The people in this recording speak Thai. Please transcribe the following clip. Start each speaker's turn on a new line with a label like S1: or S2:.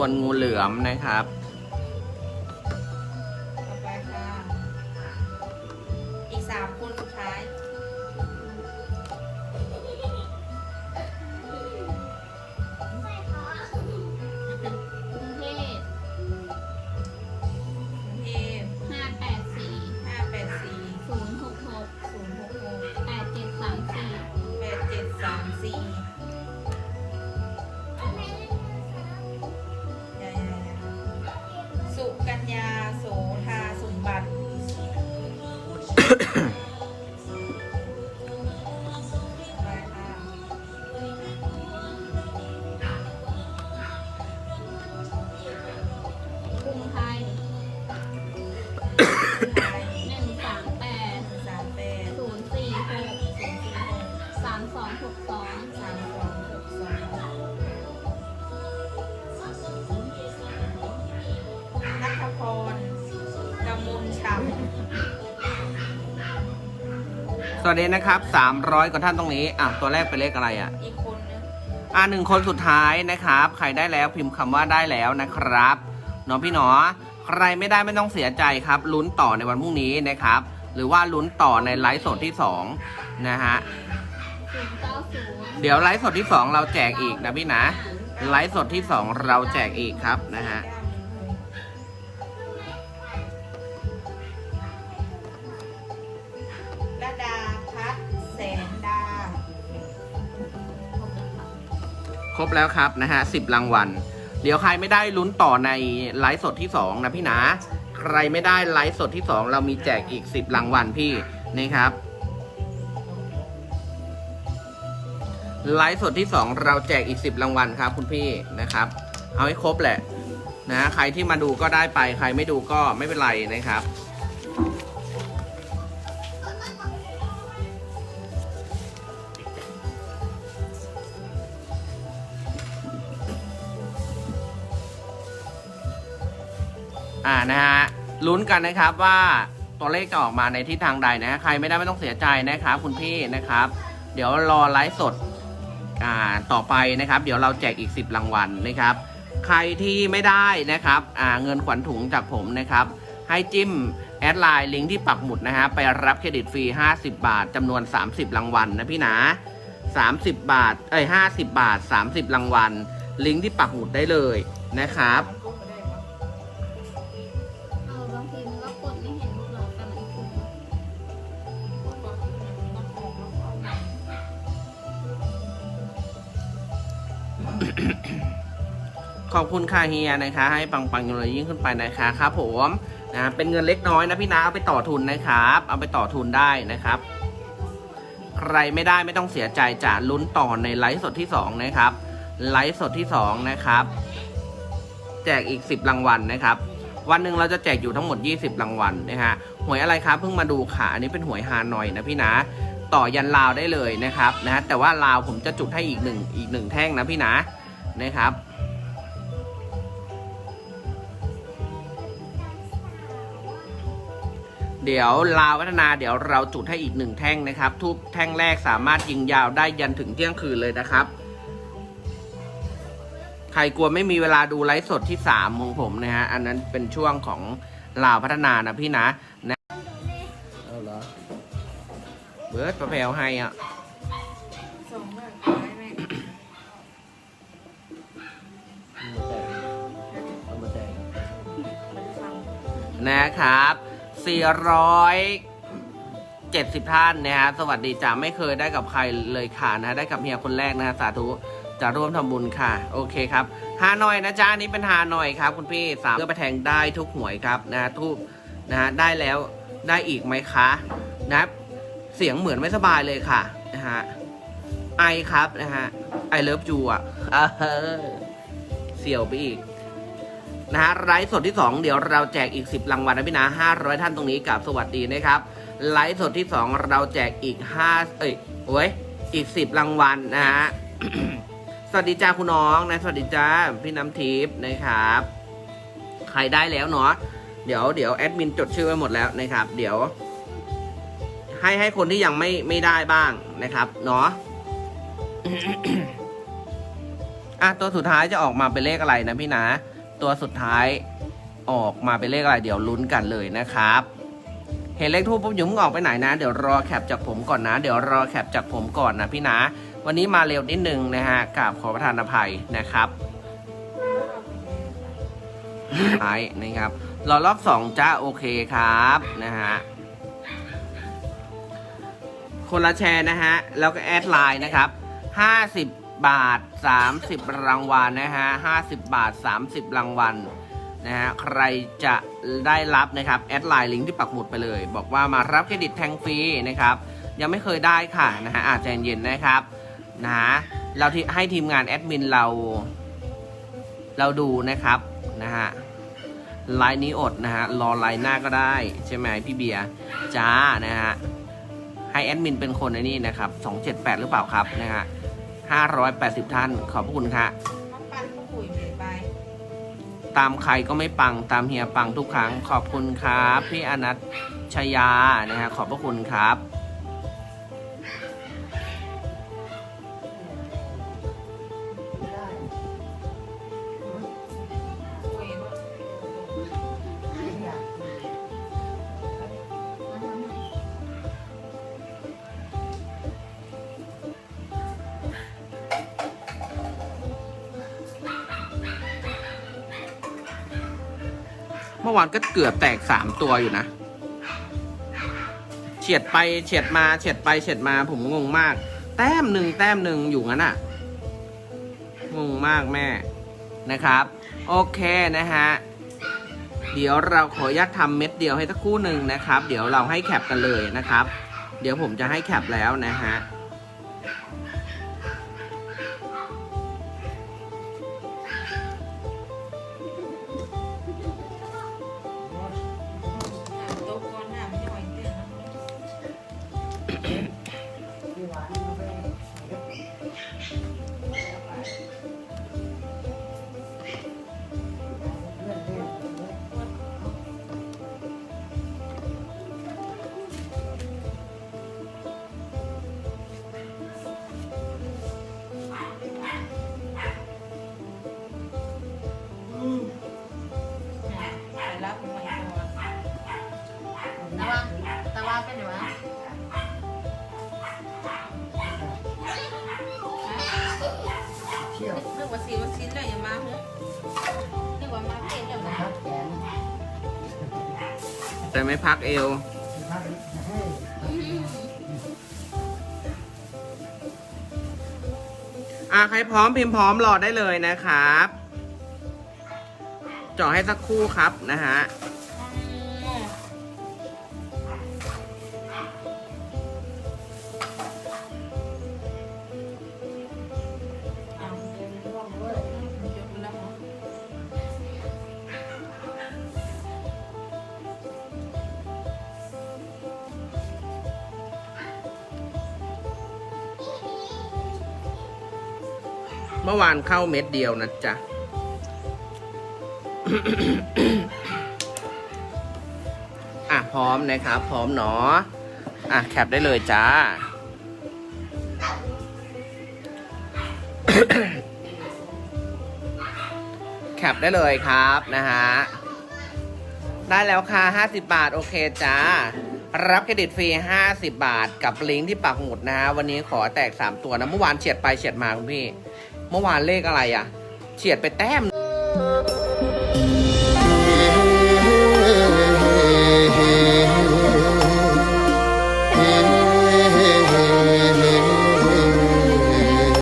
S1: ส่วนงูเหลือมนะครับ
S2: Ahem. ส
S1: วัสดีนะครับ 300กว่าท่านตรงนี้ อะ ตัวแรกเป็นเลขอะไรอะำ
S2: อีกคนนึง
S1: อ่าหนึ่งคนสุดท้ายนะครับ ใครได้แล้วพิมพ์คำว่าได้แล้วนะครับเนาะพี่หนอใครไม่ได้ไม่ต้องเสียใจครับลุ้นต่อในวันพรุ่งนี้นะครับ หรือว่าลุ้นต่อในไลฟ์สดที่สองนะฮะ
S3: ศูนย์เก้าศูนย์
S1: เดี๋ยวไลฟ์สดที่สองเราแจกอีกนะพี่นะ ไลฟ์สดที่สองเราแจกอีกครับนะฮะ
S2: ระ
S1: ครบแล้วครับนะฮะสิบรางวัล เดี๋ยวใครไม่ได้ลุ้นต่อในไลฟ์สดที่สองนะพี่นะ ใครไม่ได้ไลฟ์สดที่สองเรามีแจกอีกสิบรางวัลพี่นี่ครับไลฟ์สดที่สองเราแจกอีกสิบรางวัลครับ คุณพี่นะครับ เอาให้ครบแหละนะใครที่มาดูก็ได้ไปใครไม่ดูก็ไม่เป็นไรนะครับ อ่านะฮะลุ้นกันนะครับว่าตัวเลขจะออกมาในทิศทางใดนะใครไม่ได้ไม่ต้องเสียใจนะครับคุณพี่นะครับ เดี๋ยวรอไลฟ์สดอ่าต่อไปนะครับ เดี๋ยวเราแจกอีก 10รางวัลนะครับ ใครที่ไม่ได้นะครับอ่าเงินขวัญถุงจากผมนะครับ ให้จิ้มแอดไลน์ลิงก์ที่ปักหมุดนะฮะไปรับเครดิตฟรี 50 บาทจำนวน 30 รางวัลนะพี่นะ 30 บาทเอ้ย50 บาท 30 รางวัลลิงก์ที่ปักหมุดได้เลยนะครับ ขอบคุณค่ะเฮียนะคะ ให้ปังปังๆเลยยิ่งขึ้นไปนะคะครับผมนะเป็นเงินเล็กน้อยนะพี่นะเอาไปต่อทุนนะครับ เอาไปต่อทุนได้นะครับ ใครไม่ได้ไม่ต้องเสียใจจะลุ้นต่อในไลฟ์สดที่สองนะครับ ไลฟ์สดที่สองนะครับ แจกอีก10รางวัลนะครับ วันหนึ่งเราจะแจกอยู่ทั้งหมด 20 รางวัลนะฮะหวยอะไรครับเพิ่งมาดูค่ะอันนี้เป็นหวยฮานอยนะพี่นะ ต่อยันลาวได้เลยนะครับนะแต่ว่าลาวผมจะจุดให้อีกหนึ่งอีกหนึ่งแท่งนะพี่นะนะครับ เดี๋ยวลาวพัฒนาเดี๋ยวเราจุดให้อีกหนึ่งแท่งนะครับ ทุกแท่งแรกสามารถยิงยาวได้ยันถึงเที่ยงคืนเลยนะครับ ใครกลัวไม่มีเวลาดูไลฟ์สดที่สามของผมนะฮะอันนั้นเป็นช่วงของลาวพัฒนานะพี่นะ บิร์ดประแพวให้อะ
S2: สองแบบร้อยแม่
S1: นะครับ 470 ท่านนะฮะ สวัสดีจ้าไม่เคยได้กับใครเลยค่ะนะ ได้กับเฮียคนแรกนะฮะ สาธุ จะร่วมทำบุญค่ะ โอเคครับฮานอยนะจ๊ะอันนี้เป็นฮานอยครับ คุณพี่สามเพื่อไปแทงได้ทุกหวยครับนะฮะทุกนะฮะ ได้แล้วได้อีกไหมคะนะ เสียงเหมือนไม่สบายเลยค่ะนะฮะไอครับนะฮะไอเลิฟจูอะเออเสี่ยวไปอีกนะฮะไลฟ์สดที่ 2 เดี๋ยวเราแจกอีก 10รางวัลนะพี่นะ500 ท่านตรงนี้กับสวัสดีนะครับไลฟ์สดที่ 2 เราแจกอีก 5 เอ้ยโอ้ยอีก 10รางวัลนะฮะสวัสดีจ้าคุณน้องนะสวัสดีจ้าพี่น้ำทิพย์นะครับ ใครได้แล้วเนาะเดี๋ยวเดี๋ยวแอดมินจดชื่อไว้หมดแล้วนะครับ เดี๋ยว ให้ให้คนที่ยังไม่ไม่ได้บ้างนะครับเนาะอะตัวสุดท้ายจะออกมาเป็นเลขอะไรนะพี่นะ ตัวสุดท้ายออกมาเป็นเลขอะไรเดี๋ยวลุ้นกันเลยนะครับ เห็นเลขทูปปุ๊บอยุ่งออกไปไหนนะ เดี๋ยวรอแคปจากผมก่อนนะ เดี๋ยวรอแคปจากผมก่อนนะพี่นะ วันนี้มาเร็วนิดนึงนะฮะกราบขอประทานอภัยนะครับไอ้นะครับรอรอบสองจ้าโอเคครับนะฮะ คนละแชร์นะฮะ แล้วก็แอดไลน์นะครับ 50 บาท 30 รางวัลนะฮะ 50 บาท 30 รางวัลนะฮะ ใครจะได้รับนะครับ แอดไลน์ลิงก์ที่ปักหมุดไปเลย บอกว่ามารับเครดิตแทงฟรีนะครับ ยังไม่เคยได้ค่ะนะฮะอาจจะเย็นๆนะครับนะฮะเราที่ให้ทีมงานแอดมินเรา เราดูนะครับนะฮะไลน์นี้อดนะฮะรอไลน์หน้าก็ได้ ใช่ไหมพี่เบียร์จ้านะฮะ ให้แอดมินเป็นคนในนี้นะครับ278 หรือเปล่าครับนะฮะ580 ท่าน ขอบพระคุณค่ะ
S2: มาปั้นผู้ปุ๋ยเปลี่ยนไป
S1: ตามใครก็ไม่ปังตามเฮียปังทุกครั้ง ขอบคุณครับ พี่อนัทชยานะฮะขอบพระคุณครับ มื่อวานก็เกือบแตก3ตัวอยู่นะ เฉียดไปเฉียดมาเฉียดไปเฉียดมาผมงงมาก แต้มหนึ่งแต้มหนึ่งอยู่งั้นอะงงมากแม่นะครับ โอเคนะฮะเดี๋ยวเราขออนุญาตทำเม็ดเดียวให้สักคู่หนึ่งนะครับ เดี๋ยวเราให้แคปกันเลยนะครับ เดี๋ยวผมจะให้แคปแล้วนะฮะ แต่ไม่พักเอว อะใครพร้อมพิมพ์พร้อมรอได้เลยนะครับเจาะให้สักคู่ครับนะฮะ
S2: มื่อวา
S1: นเข้าเม็ดเดียวนะจ๊ะ อะ พร้อมนะครับ พร้อมเนาะอะ แคปได้เลยจ้า แคปได้เลยครับนะฮะ ได้แล้วค่ะ 50 บาท โอเคจ้ารับเครดิตฟรี 50 บาท กับลิงก์ที่ปักหมุดนะฮะ วันนี้ขอแตก 3 ตัวนะ เมื่อวานเฉียดไปเฉียดมาคุณพี่ เมื่อวานเลขอะไรอะเฉียดไปแต้ม